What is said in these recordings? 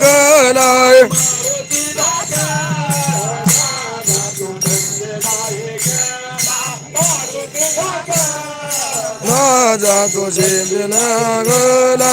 गलाय राजा तुझे बिना गला।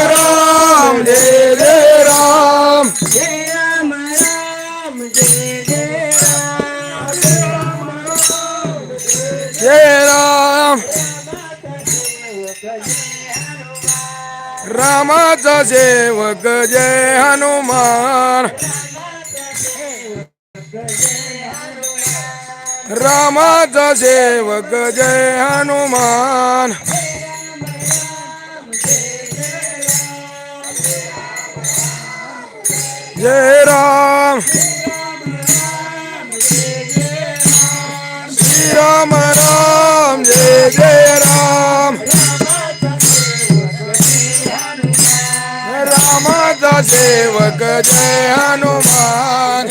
रामाचा सेवक जय हनुमान. रामाचा सेवक जय हनुमान. जय राम. श्री राम राम, जय जय सेवक जय हनुमान।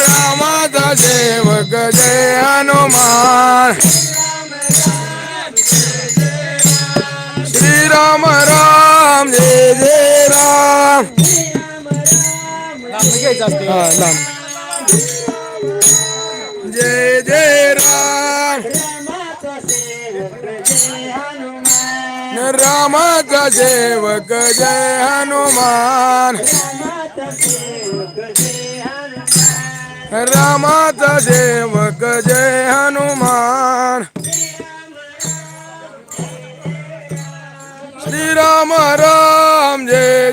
रामाचा सेवक जय हनुमान श्री राम राम। जय जय राम. जय जय राम રામ ગજેવક જય હનુમાન. રામ તજેવક જય હનુમાન. શ્રી રામ રામ જય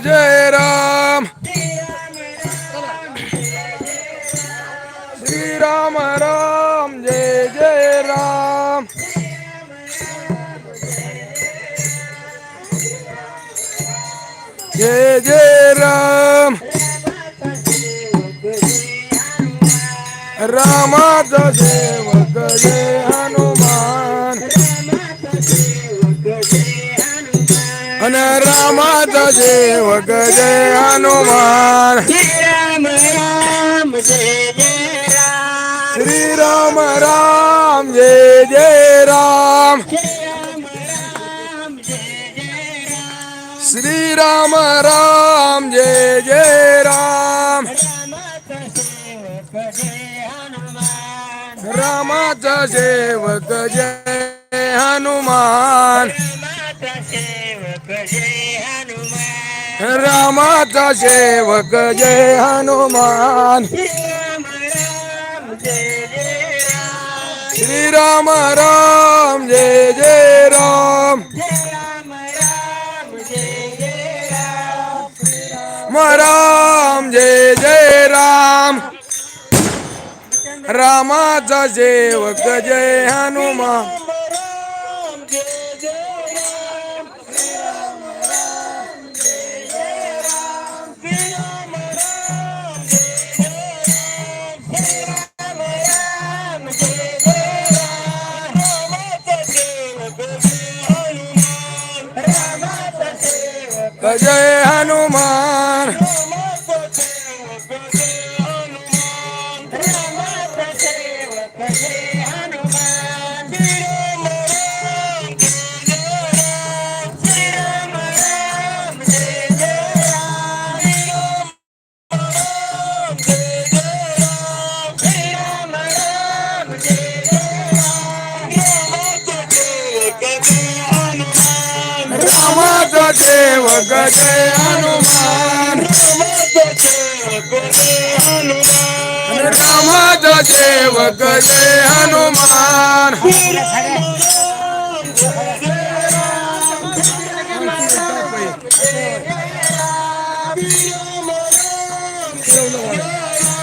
जय जय राम। रामाचा सेवक जय हनुमान। आणि रामाचा सेवक जय हनुमान। श्री राम राम, जय राम राम जय जय राम श्री राम राम जय जय राम रामाचा सेवक जय रामाचा हनुमान सेवक जय हनुमान रामाचा सेवक जय हनुमान रामाचा सेवक जय हनुमान श्री राम राम जय जय राम राम राम जय जय राम। रामाचा सेवक जय हनुमान। જય હનુમાન. વગતે હનુમાન રામ દજે વગતે હનુમાન Yeah.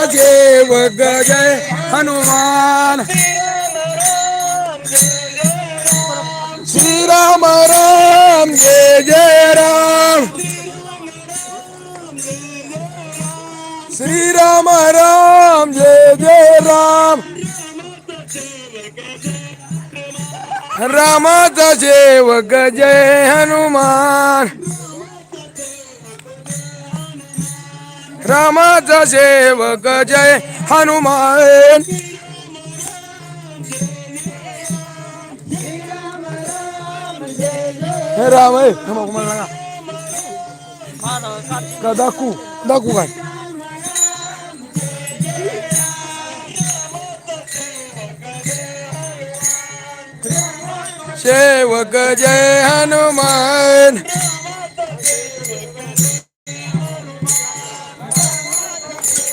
राजेव गजय हनुमान। श्री राम राम जय जय राम। श्री राम राम जय जय राम। रामा सेवक जय हनुमान। रामाचा सेवक जय हनुमान. हे राम हे थांबा, मला सांगा. का दाखवू? दाखवू काय? सेवक जय हनुमान.